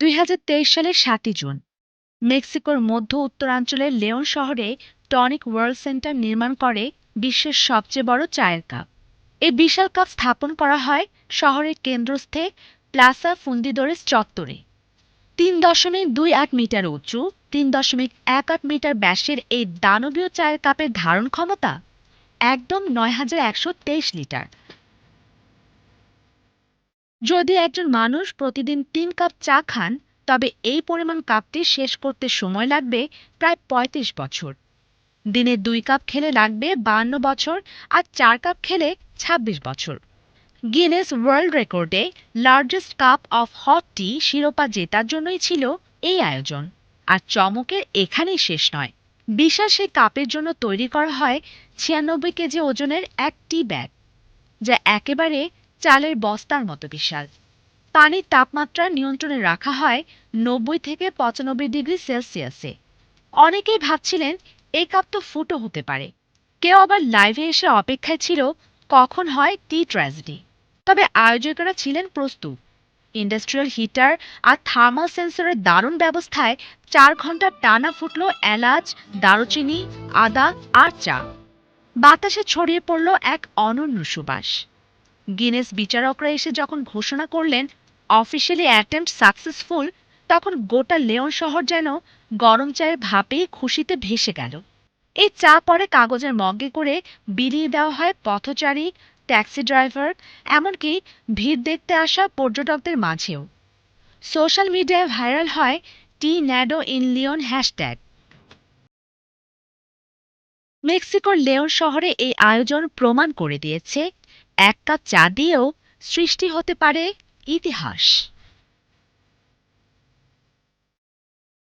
দুই হাজার তেইশ সালের সাতই জুন, মেক্সিকোর মধ্য উত্তরাঞ্চলের লেওন শহরে টনিক ওয়ার্ল্ড সেন্টার নির্মাণ করে বিশ্বের সবচেয়ে বড় চায়ের কাপ। এই বিশাল কাপ স্থাপন করা হয় শহরের কেন্দ্রস্থে প্লাসা ফুন্দিদোরেস চত্বরে। তিন দশমিক দুই আট মিটার উঁচু, তিন দশমিক এক আট মিটার ব্যাসের এই দানবীয় চায়ের কাপের ধারণ ক্ষমতা একদম নয় হাজার একশো তেইশ লিটার। যদি একজন মানুষ প্রতিদিন তিন কাপ চা খান, তবে এই পরিমাণ কাপটি শেষ করতে সময় লাগবে প্রায় ৩৫ বছর। দিনে দুই কাপ খেলে লাগবে বান্ন বছর আর চার কাপ খেলে ২৬ বছর। গিনেস ওয়ার্ল্ড রেকর্ডে largest cup of hot tea শিরোপা জেতার জন্যই ছিল এই আয়োজন। আর চমকের এখানেই শেষ নয়। বিশাল সেই কাপের জন্য তৈরি করা হয় ছিয়ানব্বই কেজি ওজনের এক টি ব্যাগ যা একেবারে চালের বস্তার মতো বিশাল। পানির তাপমাত্রা নিয়ন্ত্রণে রাখা হয় নব্বই থেকে পঁচানব্বই ডিগ্রি সেলসিয়াসে। অনেকেই ভাবছিলেন এই কাপ তো ফুটো হতে পারে। কেউ আবার লাইভে এসে অপেক্ষায় ছিল, কখন হয় টি ট্র্যাজেডি। তবে আয়োজকেরা ছিলেন প্রস্তুত। ইন্ডাস্ট্রিয়াল হিটার আর থার্মাল সেন্সরের দারুণ ব্যবস্থায় চার ঘণ্টা টানা ফুটল এলাচ, দারুচিনি, আদা আর চা। বাতাসে ছড়িয়ে পড়ল এক অনন্য সুবাস। গিনেস বিচারকরা এসে যখন ঘোষণা করলেন অফিসিয়ালি অ্যাটেম্প সাকসেসফুল তখন গোটা লেয়ন শহর যেন গরম চায়ের ভাপেই খুশিতে ভেসে গেল। এই চা পরে কাগজের মগে করে বিলিয়ে দেওয়া হয় পথচারী, ট্যাক্সি ড্রাইভার, এমনকি ভিড় দেখতে আসা পর্যটকদের মাঝেও। সোশ্যাল মিডিয়ায় ভাইরাল হয় tornado in Leon hashtag. মেক্সিকোর লেওন শহরে এই আয়োজন প্রমাণ করে দিয়েছে এক কাপ চা দিয়েও সৃষ্টি হতে পারে ইতিহাস।